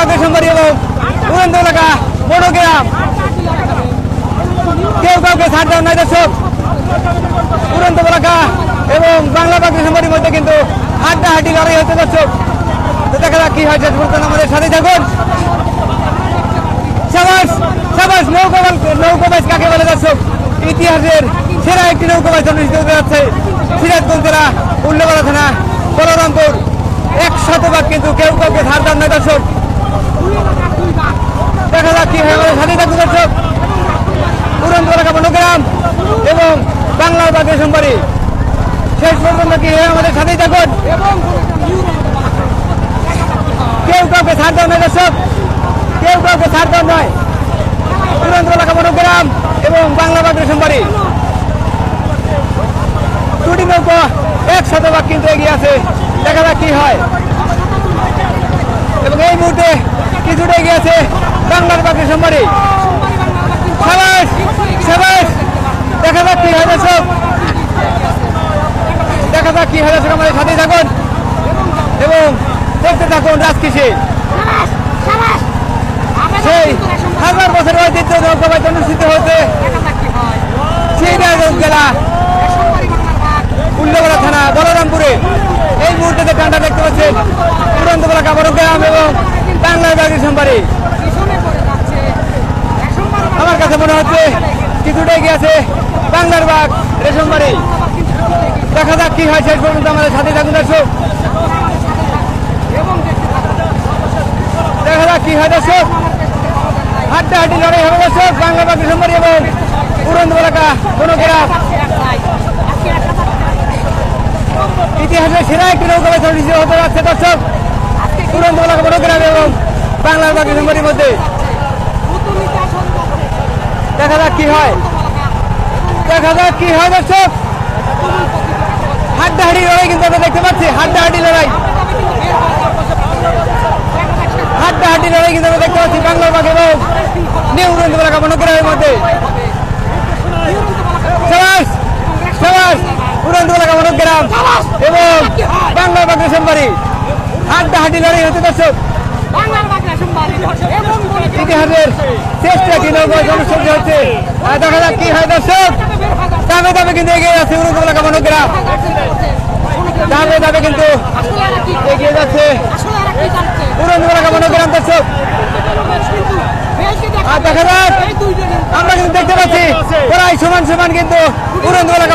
বাগের সম্বারি এবং উড়ন্ত এলাকা বড় গ্রাম কেউ কাউকে ছাড় দেওয়া নাই দর্শক। উড়ন্ত এলাকা এবং বাংলা বাগের সম্বারির মধ্যে কিন্তু হাড্ডাহাড্ডি লড়াই হচ্ছে দর্শক। দেখা যাক কি হয় শেষ পর্যন্ত আমাদের সাথে থাকুন। সাবাস সাবাস নৌকাবাল নৌকাবাজ কাকে বলে দর্শক? ইতিহাসের সেরা একটি নৌকাবাজ অনুষ্ঠিত হতে যাচ্ছে সিরাজগঞ্জ জেলা উল্লেপাড়া থানা, বলরামপুর। এক শতভাগ কিন্তু কেউ কাউকে ধার দান নয় দর্শক। দেখা যাক কি আমাদের সাথে থাকুন দর্শক। পুরন্ত এলাকা বনগ্রাম এবং বাংলার বাগের সম্পারি শেষ পর্যন্ত কি আমাদের সাথেই থাকুন। কেউ কাউকে ছাড় দেওয়া নয় দর্শক। কেউ কাউকে ছাড় দেওয়া নয়। তুরন্ত এলাকা বনগ্রাম এবং বাংলা বাগের সম্পারি দুটি নৌকা এক শতভাগ কিন্তু এগিয়ে আছে। দেখা যাক কি হয়। এবং এই মুহূর্তে কিছুটা এগিয়ে আছে বাংলার সাবাস সাবাস, দেখা যাক কি হয় দেখা যাক কি হয় দর্শক, আমাদের সাথেই থাকুন এবং দেখতে থাকুন রাজকৃষি সেই হাজার বছর ঐতিহ্য নৌকাবাদ অনুষ্ঠিত হতে সেই জেলা উল্লেখরা থানা, বলরামপুরে। এই মুহূর্তে যে কান্ডা দেখতে পাচ্ছেন কাপড় গ্রাম এবং বাংলার বাগির সম্পারি আমার কাছে মনে হচ্ছে কিছুটা এগিয়ে আছে বাংলার বাগ রেশমবাড়ি দেখা যাক কি হয় শেষ পর্যন্ত আমাদের সাথে থাকুন দর্শক। দেখা যাক কি হয় দর্শক। হাড্ডাহাড্ডি লড়াই হবে দর্শক বাংলা বাগ রেশমবাড়ি এবং পুরন্ত এলাকা কোনো গ্রাম ইতিহাসের সেরা একটি নৌকা হতে যাচ্ছে দর্শক। পুরন্ত এলাকা বড় গ্রাম এবং বাংলার বাগ রেশমবাড়ির মধ্যে। দেখা যাক কি হয়। দেখা যাক কি হয় দর্শক। হাড্ডাহাড্ডি লড়াই কিন্তু আমরা দেখতে পাচ্ছি। হাড্ডাহাড্ডি লড়াই। হাড্ডাহাড্ডি লড়াই কিন্তু আমরা দেখতে পাচ্ছি বাংলার বাঘ এবং নিউ উড়ন্ত এলাকা বনগ্রামের মধ্যে। উড়ন্ত এলাকা বনগ্রাম এবং বাংলার বাঘ রেশমবাড়ি হাড্ডাহাড্ডি লড়াই হচ্ছে দর্শক ইতিহাসের হচ্ছে। আর দেখা যাক কি হয় দর্শক। দামে দামে কিন্তু এগিয়ে যাচ্ছে দামে দামে কিন্তু এগিয়ে যাচ্ছে। দর্শক। আর দেখা যাক। আমরা কিন্তু দেখতে পাচ্ছি প্রায় সমান সমান কিন্তু উড়ন্ত এলাকা